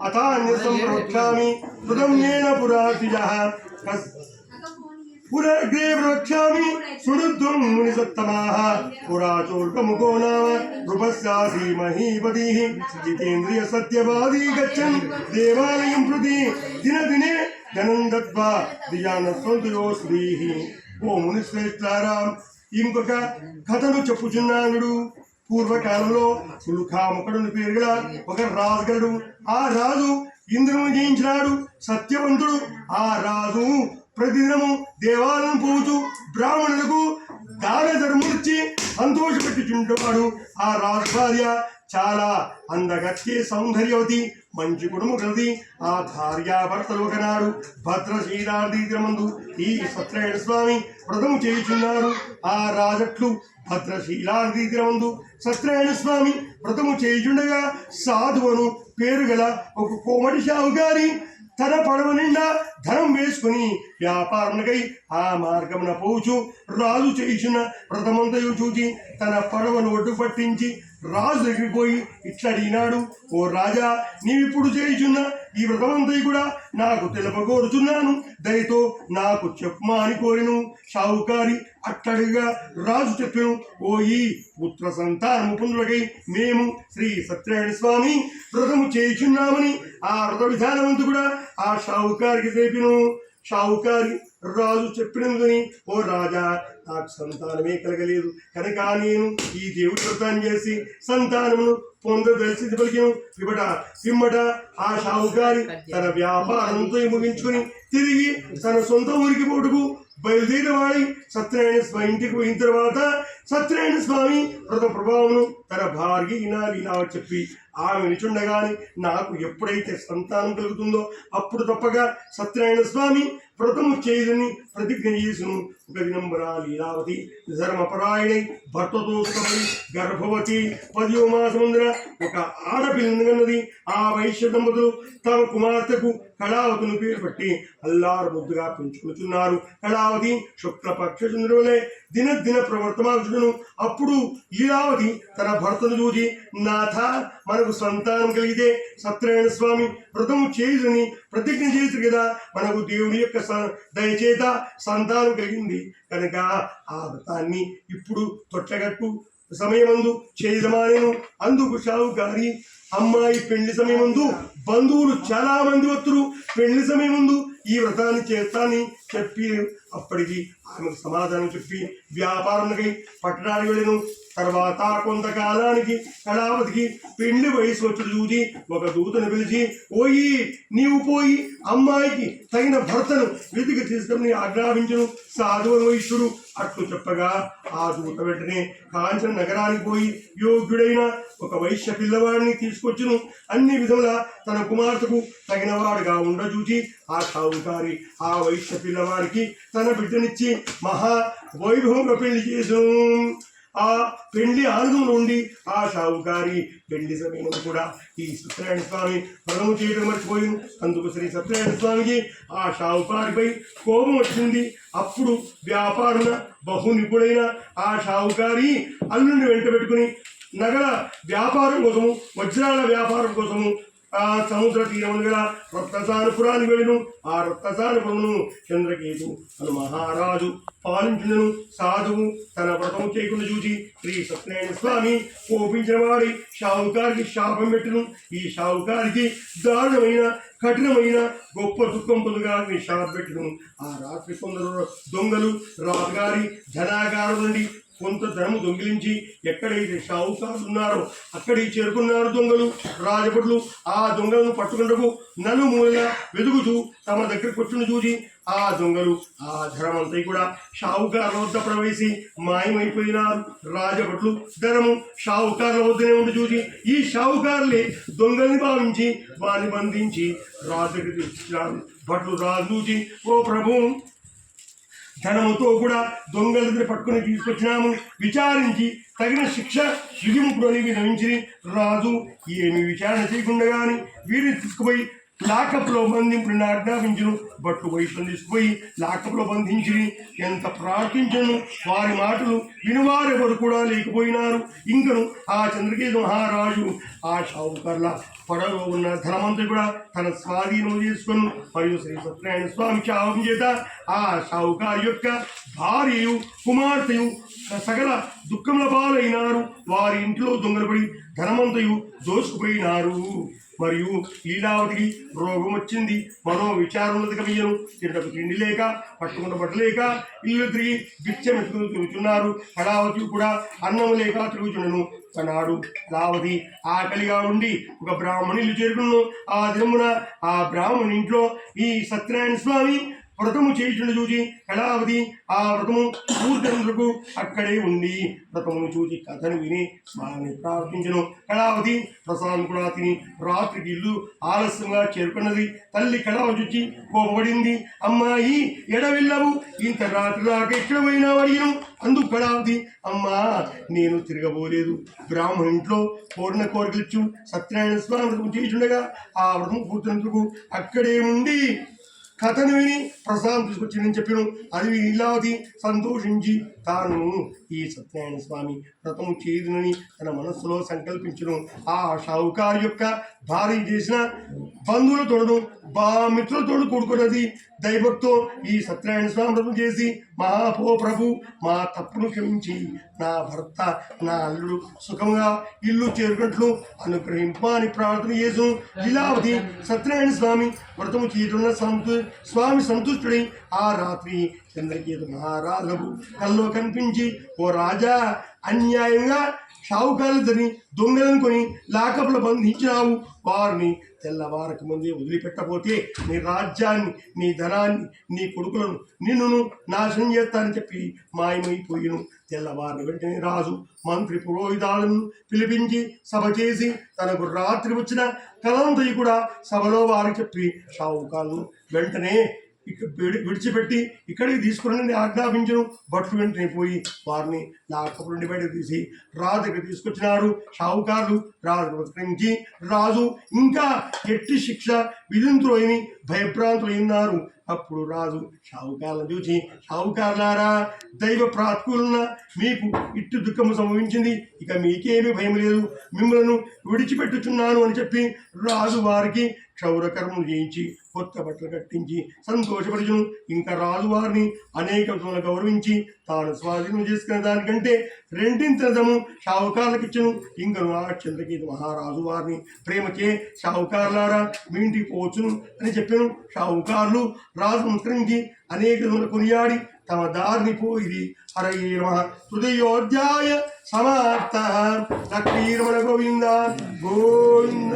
అథాన్యసం ప్రవక్ష్యామి హృదమ్యేన పురాతిజః కస్ పునర్గ్రే ప్రవక్ష్యామి శృణుధ్వం మునిసత్తమాः పురాచోల్కముఖో నామ నృపస్యాసి మహీపతిः జితేంద్రియ సత్యవాదీ గచ్చన్ దేవాలయం ప్రతి దినదినే ధనం దత్వా దియానస్వంతుయోస్వీః ఓ మునిశ్రేష్ఠారా ఇంకొక కథను చెప్పుచున్నానుడు పూర్వకాలంలో సుల్ఖాముఖుడు పేరు గల ఒక రాజుగడు ఆ రాజు ఇంద్రుని జయించినాడు. సత్యవంతుడు. ఆ రాజు ప్రతిదినము దేవాలయం పోతూ బ్రాహ్మణులకు దాన ధర్మమిచ్చి సంతోషపెట్టుచుంటున్నాడు. ఆ రాజు భార్య చాలా అందగత్తే సౌందర్యవతి మంచి కుటుంబం కలది. ఆ భార్యాభర్తలు ఒకనాడు భద్రశీలాదీతిరమందు ఈ సత్యనారాయణ స్వామి వ్రతం చేయుచున్నారు. ఆ రాజట్లు భద్రశీలాదీతిరమందు సత్యనారాయణ స్వామి వ్రతము చేయుచుండగా సాధువును పేరు గల ఒక కోమటి షావుగారి తన పడవ నిండా ధనం వేసుకుని వ్యాపారములకై ఆ మార్గమున పోచు రాజు చేసిన వ్రతమంతయు చూచి తన పడవను ఒడ్డు పట్టించి రాజు దగ్గరికి పోయి ఇట్లా అడిగినాడు ఓ రాజా నీవిప్పుడు చేయుచున్న ఈ వ్రతమంతా కూడా నాకు తెలుపగోరుచున్నాను. దయతో నాకు చెప్పమా అని కోరిను. షావుకారి అట్టడిగా రాజు చెప్పాను ఓ ఈ పుత్ర సంతానము పొందులకై మేము శ్రీ సత్యనారాయణ స్వామి వ్రతము చేయుచున్నామని ఆ వ్రత విధానమంతా కూడా ఆ షావుకారికి చెప్పిను. షావుకారి రాజు చెప్పినందుని ఓ రాజా నాకు సంతానమే కలగలేదు. కనుక నేను ఈ దేవుడి వ్రతాన్ని చేసి సంతానమును పొందదలిసింది పలికాను ఇవ్వట పిమ్మట ఆ షావుకారి తన వ్యాపారంతో ముగించుకుని తిరిగి తన సొంత ఊరికి పోటుకు బయలుదేరిన వాడి సత్యనారాయణ స్వామి ఇంటికి పోయిన తర్వాత సత్యనారాయణ స్వామి వ్రత ప్రభావమును తన భార్య ఇనాలి ఇలా చెప్పి ఆమె నిచుండగాని నాకు ఎప్పుడైతే సంతానం కలుగుతుందో అప్పుడు తప్పగా సత్యనారాయణ స్వామి వ్రతము చేయుదని ప్రతిజ్ఞ చేసును ఒక దినంబరా లీలావతి ధర్మపరాయణై భర్తతో గర్భవతి పదివ మాసముందున ఒక ఆడపిల్లన్నది ఆ వైశ్య దంపతులు తమ కుమార్తెకు కళావతిని పేరు పెట్టి అల్లారు ముద్దుగా పెంచుకుంటున్నారు కళావతి శుక్లపక్ష చంద్రులే దినదిన ప్రవర్తమాను అప్పుడు లీలావతి తన భర్తను చూచి నాథ మనకు సంతానం కలిగితే సత్యనారాయణ స్వామి వ్రతము చేయుని ప్రతిజ్ఞ చేసి కదా మనకు దేవుని యొక్క స- దయచేత సంతానం కలిగింది. కనుక ఆ వ్రతాన్ని ఇప్పుడు తొట్టగట్టు సమయమందు చేయదమానేను అందుకు షావుకారి అమ్మాయి పెళ్ళి సమయమందు బంధువులు చాలా మంది వత్తురు. పెళ్ళి సమయమందు ఈ వ్రతాన్ని చేస్తానని చెప్పి అప్పటికి ఆమెకు సమాధానం చెప్పి వ్యాపారంకై పట్టణానికి వెళ్ళను తర్వాత కొంతకాలానికి కళావతికి పెళ్ళి వయసు వచ్చి చూసి ఒక దూతను పిలిచి ఓయి నీవు పోయి అమ్మాయికి తగిన భర్తను వెతికి తీసుకుని ఆజ్ఞాపించను. సాధువు వైశ్యుడు అట్లు చెప్పగా ఆ దూత వెంటనే కాంచన నగరానికి పోయి యోగ్యుడైన ఒక వైశ్య పిల్లవాడిని తీసుకొచ్చును. అన్ని విధముల తన కుమార్తెకు తగినవాడుగా ఉండచూచి ఆ కావుకారి ఆ వైశ్య పిల్లవాడికి తన తన బిడ్డనిచ్చి మహా వైభవంగా పెళ్ళి చేశాం. ఆ పెళ్ళి ఆనందం నుండి ఆ షావుకారి పెళ్ళి సమయంలో కూడా ఈ సత్యనారాయణ స్వామి పదము చేయడం మర్చిపోయింది అందుకు శ్రీ సత్యనారాయణ స్వామికి ఆ షావుకారిపై కోపం వచ్చింది. అప్పుడు వ్యాపారణ బహు నిపుణుడైన ఆ షావుకారి అల్లుని వెంట పెట్టుకుని నగల వ్యాపారం కోసము వజ్రాల వ్యాపారం కోసము ఆ సముద్ర తీరం గల రత్నసానుపురానికి వెళ్ళను ఆ రత్నసానుపురమును చంద్రకేతు అను మహారాజు పాలించినను. సాధువు తన వ్రతము చేయకుండా చూసి శ్రీ సత్యనారాయణ స్వామి కోపించిన వాడి షావుకారికి శాపం పెట్టును. ఈ షావుకారికి దారుణమైన కఠినమైన గొప్ప దుఃఖం పొందుగా శాపం పెట్టును. ఆ రాత్రి కొందరు దొంగలు రాజుగారి ధనాగారం నుండి కొంత ధనము దొంగిలించి ఎక్కడైతే షావుకారులు ఉన్నారో అక్కడికి చేరుకున్నారు దొంగలు రాజభటులు. ఆ దొంగలను పట్టుకుంటకు నలుమూలగా వెతుకుతూ తమ దగ్గర కూర్చుని చూసి ఆ దొంగలు ఆ ధనమంతా కూడా షావుకారుల వద్ద ప్రవేశి మాయమైపోయినారు. రాజభటులు ధనము షావుకారుల వద్దనే ఉండి చూసి ఈ షావుకారులే దొంగల్ని భావించి వారిని బంధించి రాజు దగ్గరికి భట్లు రాజు చూసి ఓ ప్రభు ధనముతో కూడా దొంగల దగ్గర పట్టుకుని తీసుకొచ్చినాము. విచారించి తగిన శిక్ష విధింపుడు అని రాజు ఏమి విచారణ చేయకుండా కానీ వీరిని తీసుకుపోయి లాకప్లో బంధింపుడిని ఆజ్ఞాపించను బట్లు వైపును తీసుకుపోయి లాకప్లో బంధించి ఎంత ప్రార్థించను? వారి మాటలు వినువారెవరు కూడా లేకపోయినారు. ఇంకను ఆ చంద్రకేతు మహారాజు ఆ షావుకర్ల పడవలో ఉన్న ధనమంతా కూడా తన స్వాధీనం చేసుకును. మరియు శ్రీ సత్యనారాయణ స్వామి శాపం చేత ఆ షావుకారు యొక్క భార్యయు కుమార్తెయు సకల దుఃఖముల పాలైనారు. వారి ఇంట్లో దొంగలపడి ధనమంతయు దోసుకుపోయినారు మరియు లీలావతికి రోగం వచ్చింది మనో విచారములది కవియను తినటకు తిండి లేక పట్టుకున్న బట్టలేక ఇల్లు తిరిగి బిచ్చం తిరుగుతున్నారు. కళావతి కూడా అన్నం లేక తిరుగుచుండను. తనాడు లావతి ఆకలిగా ఉండి ఒక బ్రాహ్మణి ఇల్లు చేరుకును ఆ దినమున ఆ బ్రాహ్మణి ఇంట్లో ఈ సత్యనారాయణ స్వామి వ్రతము చేయుచుండ చూచి కళావతి ఆ వ్రతము పూర్తందుకు అక్కడే ఉండి వ్రతమును చూచి కథను విని స్వామిని ప్రార్థించను కళావతి ప్రసాదం కూడా తిని రాత్రికి ఇల్లు ఆలస్యంగా చేరుకున్నది. తల్లి కళావతి చూచి కోపడింది అమ్మాయి ఎడవెళ్ళవు. ఇంత రాత్రి దాకా ఎక్కడ పోయినా అడిగిను. అందుకు కళావతి అమ్మా నేను తిరగబోలేదు. బ్రాహ్మణ ఇంట్లో కోరిన కోరికలిచ్చు. సత్యనారాయణ స్వామి వ్రతం చేయుచుండగా ఆ వ్రతం పూర్తినందుకు అక్కడే ఉండి కథను విని ప్రసాదం తీసుకొచ్చిందని చెప్పాను. అది విని లీలావతి సంతోషించి తాను ఈ సత్యనారాయణ స్వామి వ్రతము చేయదునని తన మనస్సులో సంకల్పించడం ఆ షావుకారు యొక్క భార్య చేసిన బంధువులతోడు బా మిత్రులతోడు కూడుకున్నది దైవక్తో ఈ సత్యనారాయణ స్వామి వ్రతం చేసి మహాపో ప్రభు మా తప్పును క్షమించి నా భర్త నా అల్లుడు సుఖంగా ఇల్లు చేరుకున్నట్లు అనుగ్రహింపని ప్రార్థన చేసు లీలావతి సత్యనారాయణ స్వామి వ్రతము చేయటున్న సంతు స్వామి సంతుష్టుడై ఆ రాత్రి చంద్రకేతు మహారాజు కల్లో కనిపించి ఓ రాజా అన్యాయంగా షావుకారులని దొంగలను కొని లాకప్లో బంధించినావు. వారిని తెల్లవారకు ముందే వదిలిపెట్టబోతే నీ రాజ్యాన్ని నీ ధనాన్ని నీ కొడుకులను నిన్నును నాశనం చేస్తానని చెప్పి మాయమైపోయిను. తెల్లవారిన వెంటనే రాజు మంత్రి పురోహితాలను పిలిపించి సభ చేసి తనకు రాత్రి వచ్చిన కలంతయి కూడా సభలో వారికి చెప్పి షావుకాలను వెంటనే విడిచిపెట్టి ఇక్కడికి తీసుకురండి ఆజ్ఞాపించను. భట్లు వెంటనే పోయి వారిని లాకపు నుండి బయటకు తీసి రాజు దగ్గర తీసుకొచ్చినారు. షావుకారులు రాజు పురస్కరించి రాజు ఇంకా ఎట్టి శిక్ష విధింతులైన భయభ్రాంతులైనారు. అప్పుడు రాజు షావుకారులను చూసి షావుకారులారా దైవ ప్రాత్కూలన మీకు ఇట్టు దుఃఖము సంభవించింది. ఇక మీకేమీ భయం లేదు. మిమ్మలను విడిచిపెట్టుచున్నాను అని చెప్పి రాజు వారికి క్షౌరకర్మలు చేయించి కొత్త బట్టలు కట్టించి సంతోషపరచును. ఇంకా రాజు వారిని అనేక విధములుగా గౌరవించి తాను స్వాధీనం చేసుకునే దానికంటే రెండింతము షావుకారులకు ఇచ్చను ఇంకను ఆ చంద్రకేతు మహారాజు వారిని ప్రేమకే షావుకారులారా మీ ఇంటికి పోచును అని చెప్పాను. షావుకారులు రాజు నమస్కరించి అనేక కొనియాడి తమ దారిని పోయి హరయే హృదయోధ్యాయ సమాప్త. లక్ష్మీరమణ గోవింద గోవింద.